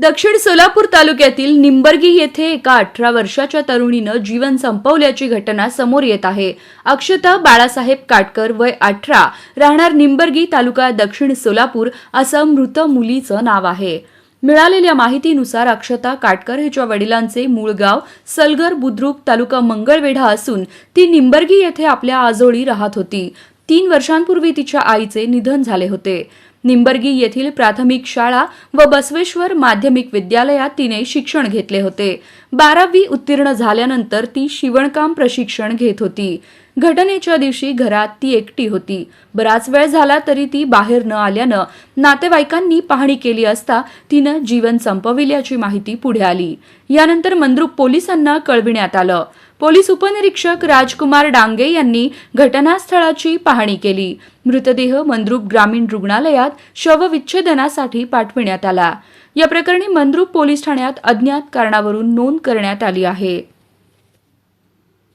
दक्षिण सोलापूर तालुक्यातील निंबर्गी येथे एका अठरा वर्षाच्या तरुणीनं जीवन संपवल्याची घटना समोर येत आहे. अक्षता बाळासाहेब काटकर वय अठरा राहणार निंबर्गी तालुका दक्षिण सोलापूर असं मृत मुलीचं नाव आहे. मिळालेल्या माहितीनुसार अक्षता काटकर हिच्या वडिलांचे मूळ गाव सलगर बुद्रुक तालुका मंगळवेढा असून ती निंबर्गी येथे आपल्या आजोळी राहत होती. तीन वर्षांपूर्वी तिच्या आईचे निधन झाले होते. निंबर्गी येथील प्राथमिक शाळा व बसवेश्वर माध्यमिक विद्यालयात तिने शिक्षण घेतले होते. बारावी उत्तीर्ण झाल्यानंतर ती शिवणकाम प्रशिक्षण घेत होती. घटनेच्या दिवशी घरात ती एकटी होती. बराच वेळ झाला तरी ती बाहेर न आल्यानं नातेवाईकांनी पाहणी केली असता तिनं जीवन संपविल्याची माहिती पुढे आली. यानंतर मंद्रुप पोलिसांना कळविण्यात आलं. पोलीस उपनिरीक्षक राजकुमार डांगे यांनी घटनास्थळाची पाहणी केली. मृतदेह मंद्रुप ग्रामीण रुग्णालयात शवविच्छेदनासाठी पाठविण्यात आला. या प्रकरणी मंद्रुप पोलीस ठाण्यात अज्ञात कारणावरून नोंद करण्यात आली आहे.